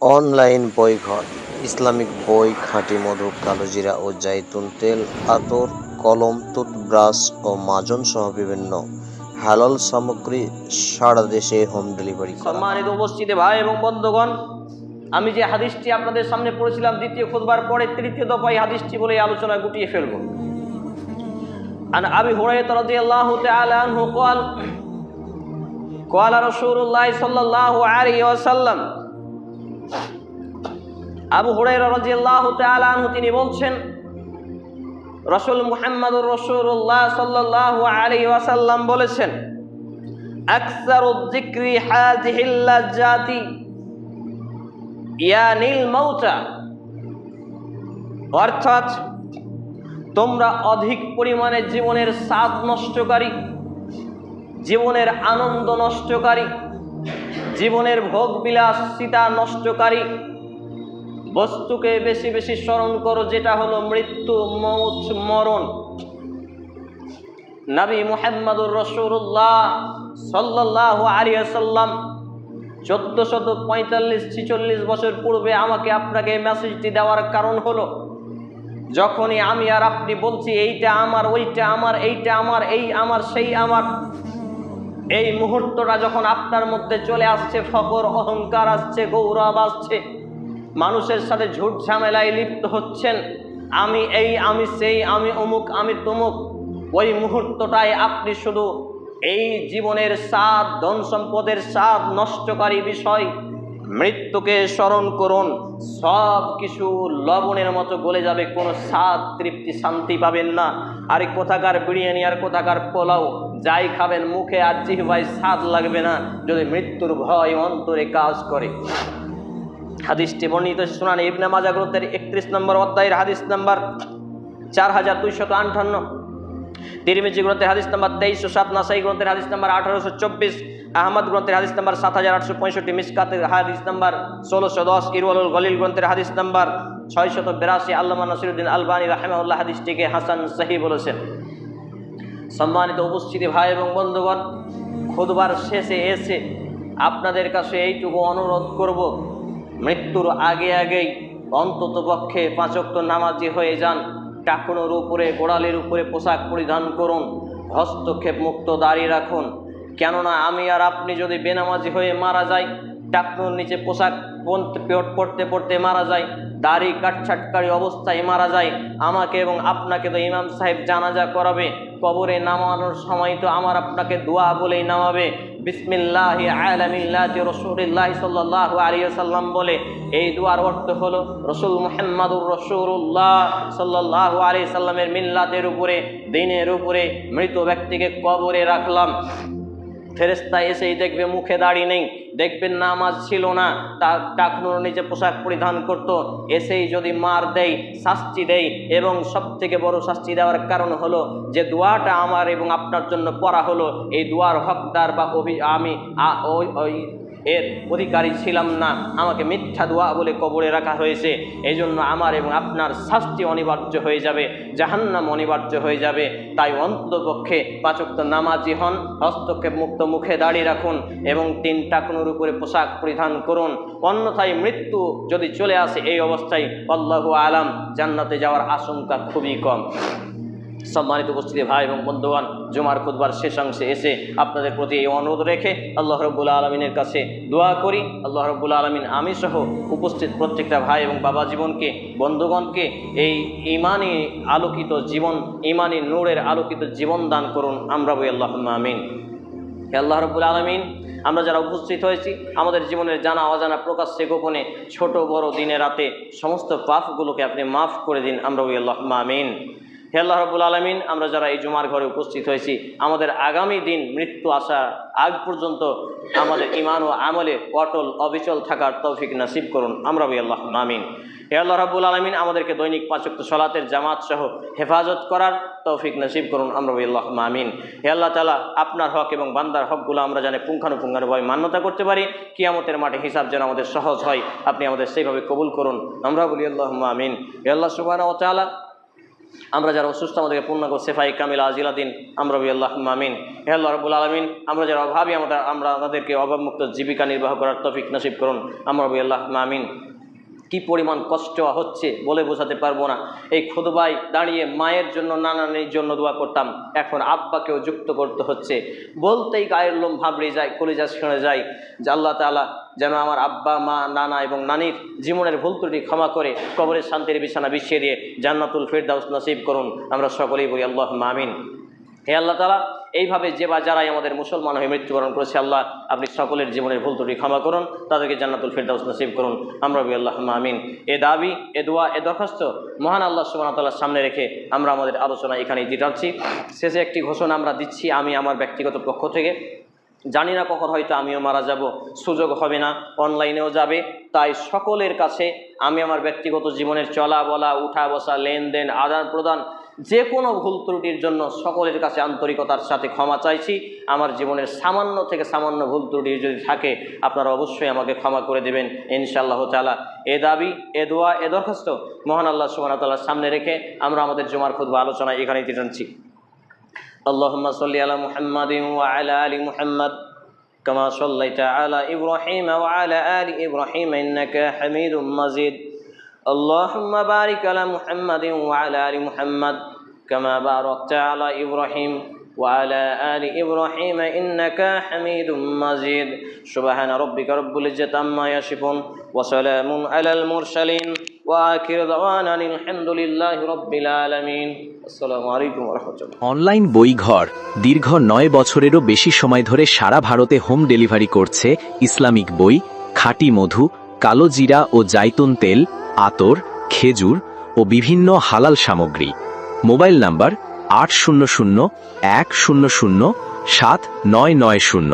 Online বইঘর Islamic বই খাঁটি মধু কালোজিরা ও জাইতুন তেল আতর কলম টুথব্রাশ ও মাজন সহ বিভিন্ন হালাল সামগ্রী সারা দেশে হোম ডেলিভারি করা হয়। সম্মানিত উপস্থিতি ভাই এবং বন্ধুগণ আমি যে হাদিসটি আপনাদের সামনে পড়েছিলাম দ্বিতীয় খুদবার পরে তৃতীয় দফায় হাদিসটি বলে এই আলোচনা গুটিয়ে ফেলব عن أبي هريرة رضي الله تعالى عنه قال قال رسول الله صلى الله عليه وسلم আবু তাআলা তিনি বলছেন, রসুল মুহাম্মদুর রাসূলুল্লাহ সাল্লাল্লাহু আলাইহি ওয়াসাল্লাম বলেছেন হাযিহিল লাজ্জাতি ইয়ানিল মাউতা অর্থাৎ, তোমরা অধিক পরিমাণে জীবনের স্বাদ নষ্টকারী, জীবনের আনন্দ নষ্টকারী জীবনের ভোগ বিলাসিতা নষ্টকারী। বস্তুকে বেশি বেশি স্মরণ করো, যেটা হলো মৃত্যু, মৌত, মরণ। নবী মুহাম্মদুর রসুল্লাহ সাল্লাহ আলিয়াল্লাম চোদ্দ শত পঁয়তাল্লিশ ছিচল্লিশ বছর পূর্বে আমাকে আপনাকে মেসেজটি দেওয়ার কারণ হলো, যখনই আমি আর আপনি বলছি, এইটা আমার, ওইটা আমার, এইটা আমার, এই আমার, সেই আমার এই মুহূর্তটা যখন আপনার মধ্যে চলে আসছে ফকর অহংকার আসছে, গৌরব আসছে, মানুষের সাথে ঝুট ঝামেলায় লিপ্ত হচ্ছেন, আমি এই, আমি সেই, আমি অমুক, আমি তমুক, ওই মুহূর্তটায় আপনি শুধু এই জীবনের স্বাদ, ধন সম্পদের স্বাদ, নষ্টকারী বিষয়, মৃত্যুকে স্মরণ করুন, সব কিছু লবণের মতো গলে যাবে, কোনো স্বাদ, তৃপ্তি, শান্তি পাবেন না। আর কোথাকার বিরিয়ানি আর কোথাকার পোলাও যাই খাবেন মুখে আর জিহ্বায় স্বাদ লাগবে না, যদি মৃত্যুর ভয় অন্তরে কাজ করে। হাদিসটি বর্ণিত শুনানি ইবনে মাজা গ্রন্থের একত্রিশ নম্বর অধ্যায়ের হাদিস নম্বর চার হাজার দুইশত আটান্ন তিরমিজি গ্রন্থের হাদিস নম্বর তেইশশো সাত, নাসাই গ্রন্থের হাদিস নম্বর আঠারোশো চব্বিশ, আহমদ গ্রন্থের হাদিস নম্বর সাত হাজার আটশো পঁয়ষট্টি, মিসকাতের হাদিস নম্বর ষোলোশো দশ, ইরওয়ালুল গলিল গ্রন্থের হাদিস নাম্বার ছয়শত বিরাশি, আল্লামা নসিরুদ্দিন আলবানী রাহেমাউল্লাহ হাদিসটিকে হাসান সাহি বলেছেন। সম্মানিত উপস্থিতি ভাই এবং বন্ধুগণ, খুদবার শেষে এসে আপনাদের কাছে এইটুকু অনুরোধ করব, মৃত্যুর আগে আগেই অন্তত পক্ষে পাঁচক্ত নামাজি হয়ে যান, টাকুনোর উপরে, গোড়ালির উপরে পোশাক পরিধান করুন, হস্তক্ষেপ মুক্ত দাঁড়িয়ে রাখুন। কেননা আমি আর আপনি যদি বেনামাজি হয়ে মারা যাই, টাকনুর নিচে পোশাক পড়তে পড়তে মারা যায়, দাড়ি কাটছাটকারী অবস্থায় মারা যায়, আমাকে এবং আপনাকে তো ইমাম সাহেব জানাজা করাবে, কবরে নামানোর সময় তো আমার আপনাকে দোয়া বলেই নামাবে। বিসমিল্লাহ আলমিল্লাহ রসুলিল্লাহ সাল্লাহ আলিয়া সাল্লাম বলে, এই দুয়ার অর্থ হলো রসুল মোহাম্মদুর রসুল্লাহ সাল্লাহ আলি সাল্লামের মিল্লাতের উপরে, দিনের উপরে মৃত ব্যক্তিকে কবরে রাখলাম। ফেরেস্তা এসেই দেখবে মুখে দাড়ি নেই দেখবেন নামাজ ছিল না, তা টাকনুর নিচে পোশাক পরিধান করত, এসেই যদি মার দেয় শাস্তি দেয় এবং সব থেকে বড় শাস্তি দেওয়ার কারণ হলো যে দোয়াটা আমার এবং আপনার জন্য পড়া হলো, এই দোয়ার হকদার বা অভি আমি এর অধিকারী ছিলাম না। আমাকে মিথ্যা দোয়া বলে কবরে রাখা হয়েছে। এই জন্য আমার এবং আপনার শাস্তি অনিবার্য হয়ে যাবে, জাহান্নাম অনিবার্য হয়ে যাবে। তাই অন্তপক্ষে পাচক্ত নামাজি হন, হস্তক্ষেপ মুক্ত মুখে দাঁড়িয়ে রাখুন এবং তিন টাকুনোর উপরে পোশাক পরিধান করুন। অন্যথায় মৃত্যু যদি চলে আসে এই অবস্থায়, আল্লাহু আলাম, জান্নাতে যাওয়ার আশঙ্কা খুবই কম। সম্মানিত উপস্থিতি ভাই এবং বন্ধুগণ, জুমার খুদবার শেষাংশে এসে আপনাদের প্রতি এই অনুরোধ রেখে আল্লাহ রব্বুল আলমিনের কাছে দোয়া করি। আল্লাহ রব্বুল আলমিন আমি সহ উপস্থিত প্রত্যেকটা ভাই এবং বাবা জীবনকে, বন্ধুগণকে এই ইমানি আলোকিত জীবন, ইমানি নূরের আলোকিত জীবন দান করুন। আমরা বই আল্লাহ আমিন। আল্লাহ রব্বুল আলমিন, আমরা যারা উপস্থিত হয়েছি, আমাদের জীবনের জানা অজানা প্রকাশ্যে গোপনে ছোট বড় দিনে রাতে সমস্ত পাপগুলোকে আপনি মাফ করে দিন। আমরা আল্লাহ আমিন। হে আল্লাহ রবুল আলমিন, আমরা যারা এই জুমার ঘরে উপস্থিত হয়েছি, আমাদের আগামী দিন মৃত্যু আসা আগ পর্যন্ত আমাদের ইমান ও আমলে অটল, অবিচল থাকার তৌফিক নাসিব করুন। আমরা ওই আল্লাহ, আমিন। হে আল্লাহ রাবুল আলমিন, আমাদেরকে দৈনিক পাঁচক্ত সলাতের জামাত সহ হেফাজত করার তৌফিক নাসিব করুন। আমরা আল্লাহ, আমিন। হে আল্লাহ তালা আপনার হক এবং বান্দার হকগুলো আমরা জানে পুঙ্খানুপুঙ্খানুভাবে মান্যতা করতে পারি, কিয়ামতের মাঠে হিসাব যেন আমাদের সহজ হয়, আপনি আমাদের সেইভাবে কবুল করুন। আমরা বলি, আল্লাহ, আমিন। হে আল্লাহ সুবাহ আমরা যারা অসুস্থ, আমাদেরকে পূর্ণাঙ্গ সেফাই কামিল আজিলাদিন আমরা বলি আল্লাহ মামিন হে আল্লাহ রবুল আলমিন, আমরা যারা অভাবী আমাদের আমরা আমাদেরকে অভাবমুক্ত জীবিকা নির্বাহ করার তফিক নসিব করুন। আমরা আল্লাহ মামিন কি পরিমাণ কষ্ট হচ্ছে বলে বোঝাতে পারব না। এই খুদবাই দাঁড়িয়ে মায়ের জন্য, নানানির জন্য দোয়া করতাম। এখন আব্বাকেও যুক্ত করতে হচ্ছে। বলতেই গায়ের লোম ভাবড়ে যায়, কলিজা ছেড়ে যায়। যে আল্লাহ তালা যেন আমার আব্বা, মা, নানা এবং নানির জীবনের ভুল ত্রুটি ক্ষমা করে কবরের শান্তির বিছানা বিছিয়ে দিয়ে জান্নাতুল ফেরদাউস নসিব করুন। আমরা সকলেই বলি আল্লাহ মামিন হে আল্লাহ তালা এইভাবে যে বা যারাই আমাদের মুসলমান হয়ে মৃত্যুবরণ করেছে, আল্লাহ আপনি সকলের জীবনের ভুল ত্রুটি ক্ষমা করুন, তাদেরকে জান্নাতুল ফেরদাউস নসিব করুন। আমরা বলি আল্লাহ আমিন। এ দাবি, এ দোয়া, এ দরখাস্ত মহান আল্লাহ সুবাহ তাল্লাহ সামনে রেখে আমরা আমাদের আলোচনা এখানেই দিতে যাচ্ছি। শেষে একটি ঘোষণা আমরা দিচ্ছি, আমি আমার ব্যক্তিগত পক্ষ থেকে। জানি না কখন হয়তো আমিও মারা যাব, সুযোগ হবে না, অনলাইনেও যাবে। তাই সকলের কাছে আমি আমার ব্যক্তিগত জীবনের চলা বলা, উঠা বসা, লেনদেন, আদান প্রদান, যে কোনো ভুল ত্রুটির জন্য সকলের কাছে আন্তরিকতার সাথে ক্ষমা চাইছি। আমার জীবনের সামান্য থেকে সামান্য ভুল ত্রুটি যদি থাকে, আপনারা অবশ্যই আমাকে ক্ষমা করে দেবেন, ইনশাআল্লাহ তালা এ দাবি, এ দোয়া, এ দরখাস্ত মহান আল্লাহ সুবাহ তাল্লাহ সামনে রেখে আমরা আমাদের জমার খুদ্ আলোচনা এখানেই টানছি اللهم صل على محمد وعلى آل محمد كما صليت على إبراهيم وعلى آل إبراهيم إنك حميد مجيد. اللهم بارك على محمد وعلى آل محمد كما باركت على إبراهيم. وعلى ال ابراهيم انك حميد مجيد سبحان ربك رب العزه عما يصفون وسلام على المرسلين واخر دعوانا الحمد لله رب العالمين السلام عليكم ورحمه الله অনলাইন বইঘর দীর্ঘ নয় বছরেরও বেশি সময় ধরে সারা ভারতে হোম ডেলিভারি করছে ইসলামিক বই খাঁটি মধু কালো জিরা ও জাইতুন তেল আতর খেজুর ও বিভিন্ন হালাল সামগ্রী মোবাইল নাম্বার আট শূন্য শূন্য এক শূন্য শূন্য সাত নয় নয় শূন্য।